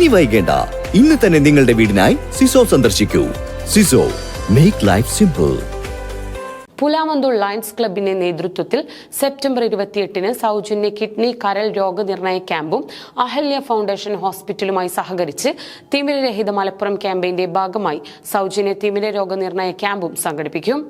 ഇനി വൈകേണ്ട. ഇന്ന് തന്നെ നിങ്ങളുടെ വീടിനായി സിസോ സന്ദർശിക്കൂ. സിസോ make life simple Pulamanthur Lions ക്ലബിന്റെ നേതൃത്വത്തിൽ സെപ്റ്റംബർ ഇരുപത്തിയെട്ടിന് സൗജന്യ കിഡ്നി കരൾ രോഗനിർണയ ക്യാമ്പും അഹല്യ ഫൗണ്ടേഷൻ ഹോസ്പിറ്റലുമായി സഹകരിച്ച് തിമിരരഹിത മലപ്പുറം ക്യാമ്പയിന്റെ ഭാഗമായി സൗജന്യ തിമിര രോഗനിർണയ ക്യാമ്പും സംഘടിപ്പിക്കും.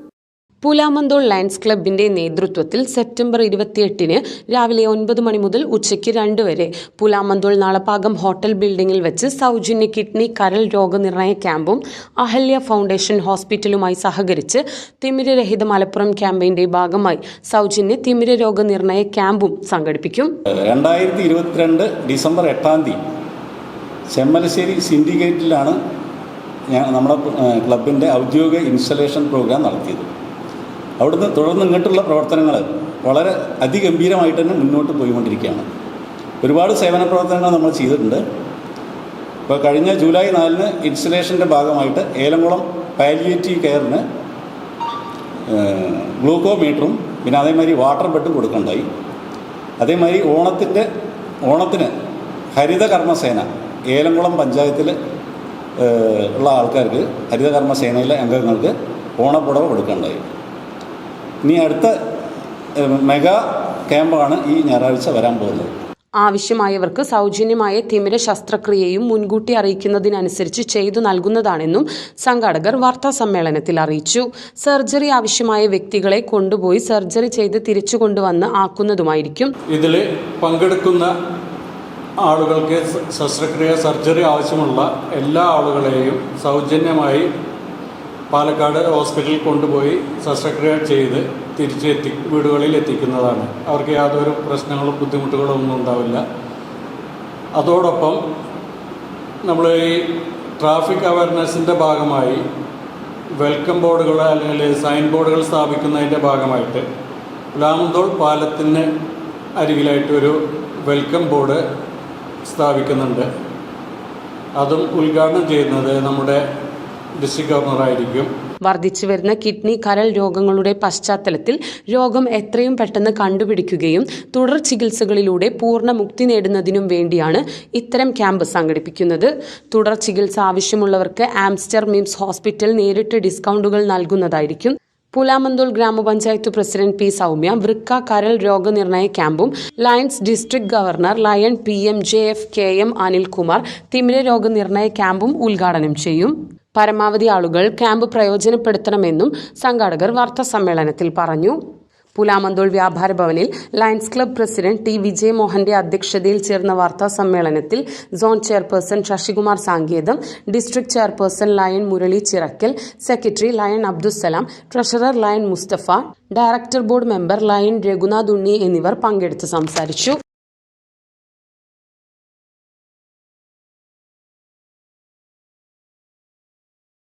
പുലാമന്തോൾ ലയൺസ് ക്ലബിന്റെ നേതൃത്വത്തിൽ സെപ്റ്റംബർ ഇരുപത്തിയെട്ടിന് രാവിലെ ഒൻപത് മണി മുതൽ ഉച്ചയ്ക്ക് രണ്ട് വരെ. പുലാമന്തോൾ നാളപ്പാകം ഹോട്ടൽ ബിൽഡിംഗിൽ വെച്ച് സൗജന്യ കിഡ്നി കരൾ രോഗനിർണയ ക്യാമ്പും അഹല്യ ഫൗണ്ടേഷൻ ഹോസ്പിറ്റലുമായി സഹകരിച്ച് തിമിരരഹിത മലപ്പുറം ക്യാമ്പയിന്റെ ഭാഗമായി സൗജന്യ തിമിര രോഗനിർണയ ക്യാമ്പും സംഘടിപ്പിക്കും. രണ്ടായിരത്തി ഇരുപത്തിരണ്ട് ഡിസംബർ എട്ടാം തീയതി ചെമ്മലശ്ശേരി സിൻഡിക്കേറ്റിലാണ് നമ്മുടെ ക്ലബിന്റെ ഔദ്യോഗിക ഇൻസ്റ്റലേഷൻ പ്രോഗ്രാം നടത്തിയത്. അവിടുന്ന് തുടർന്ന് ഇങ്ങോട്ടുള്ള പ്രവർത്തനങ്ങൾ വളരെ അതിഗംഭീരമായിട്ട് തന്നെ മുന്നോട്ട് പോയിക്കൊണ്ടിരിക്കുകയാണ്. ഒരുപാട് സേവന പ്രവർത്തനങ്ങൾ നമ്മൾ ചെയ്തിട്ടുണ്ട്. ഇപ്പോൾ കഴിഞ്ഞ ജൂലൈ നാലിന് ഇൻസ്റ്റലേഷന്റെ ഭാഗമായിട്ട് ഏലംകുളം പാലിയേറ്റീവ് കെയറിന് ഗ്ലൂക്കോമീറ്ററും പിന്നെ അതേമാതിരി വാട്ടർ ബെഡും കൊടുക്കണ്ടായി. അതേമാതിരി ഓണത്തിന്റെ ഓണത്തിന് ഹരിത കർമ്മസേന ഏലംകുളം പഞ്ചായത്തിൽ ഉള്ള ആൾക്കാർക്ക് ഹരിതകർമ്മസേനയിലെ അംഗങ്ങൾക്ക് ഓണപ്പുടവ കൊടുക്കണ്ടായി. ഇനി അടുത്ത മെഗാ ക്യാമ്പാണ് ഈ ഞായറാഴ്ച വരാൻ പോകുന്നത്. ആവശ്യമായവർക്ക് സൗജന്യമായ തിമിര ശസ്ത്രക്രിയയും മുൻകൂട്ടി അറിയിക്കുന്നതിനനുസരിച്ച് ചെയ്തു നൽകുന്നതാണെന്നും സംഘാടകർ വാർത്താ സമ്മേളനത്തിൽ അറിയിച്ചു. സർജറി ആവശ്യമായ വ്യക്തികളെ കൊണ്ടുപോയി സർജറി ചെയ്ത് തിരിച്ചു കൊണ്ടുവന്ന് ആക്കുന്നതുമായിരിക്കും. ഇതിൽ പങ്കെടുക്കുന്ന ആളുകൾക്ക് ശസ്ത്രക്രിയ സർജറി ആവശ്യമുള്ള എല്ലാ ആളുകളെയും സൗജന്യമായി പാലക്കാട് ഹോസ്പിറ്റലിൽ കൊണ്ടുപോയി ശസ്ത്രക്രിയ ചെയ്ത് തിരിച്ചെത്തി വീടുകളിൽ എത്തിക്കുന്നതാണ്. അവർക്ക് യാതൊരു പ്രശ്നങ്ങളും ബുദ്ധിമുട്ടുകളും ഒന്നും ഉണ്ടാവില്ല. അതോടൊപ്പം നമ്മൾ ഈ ട്രാഫിക് അവയർനെസ്സിന്റെ ഭാഗമായി വെൽക്കം ബോർഡുകൾ അല്ലെങ്കിൽ സൈൻ ബോർഡുകൾ സ്ഥാപിക്കുന്നതിന്റെ ഭാഗമായിട്ട് ലാമന്തോൾ പാലത്തിന് അരികിലായിട്ട് ഒരു വെൽക്കം ബോർഡ് സ്ഥാപിക്കുന്നുണ്ട്. അതും ഉദ്ഘാടനം ചെയ്യുന്നത് നമ്മുടെ ഡിസ്ട്രിക്ട് വർദ്ധിച്ചു വരുന്ന കിഡ്നി കരൾ രോഗങ്ങളുടെ പശ്ചാത്തലത്തിൽ രോഗം എത്രയും പെട്ടെന്ന് കണ്ടുപിടിക്കുകയും തുടർ ചികിത്സകളിലൂടെ പൂർണ മുക്തി നേടുന്നതിനും വേണ്ടിയാണ് ഇത്തരം ക്യാമ്പ് സംഘടിപ്പിക്കുന്നത്. തുടർ ചികിത്സ ആവശ്യമുള്ളവർക്ക് ആംസ്റ്റർ മിംസ് ഹോസ്പിറ്റൽ നേരിട്ട് ഡിസ്കൗണ്ടുകൾ നൽകുന്നതായിരിക്കും. പുലാമന്തോൾ ഗ്രാമപഞ്ചായത്ത് പ്രസിഡന്റ് പി. സൗമ്യ വൃക്ക കരൾ രോഗനിർണയ ക്യാമ്പും Lions district governor Lion P. M. J. F. K. M. Anilkumar തിമിര രോഗനിർണയ ക്യാമ്പും ഉദ്ഘാടനം ചെയ്യും. പരമാവധി ആളുകൾ ക്യാമ്പ് പ്രയോജനപ്പെടുത്തണമെന്നും സംഘാടകർ വാർത്താ സമ്മേളനത്തിൽ പറഞ്ഞു. പുലാമന്തോൾ വ്യാപാര ഭവനിൽ ലയൺസ് ക്ലബ് പ്രസിഡന്റ് ടി വിജയമോഹന്റെ അധ്യക്ഷതയിൽ ചേർന്ന വാർത്താ സമ്മേളനത്തിൽ zone chairperson Sasikumar സാങ്കേതം district chairperson Lion Murali Chirakkal secretary Lion Abdussalam treasurer Lion Musthafa director board member Lion Raghunath Unni എന്നിവർ പങ്കെടുത്ത് സംസാരിച്ചു.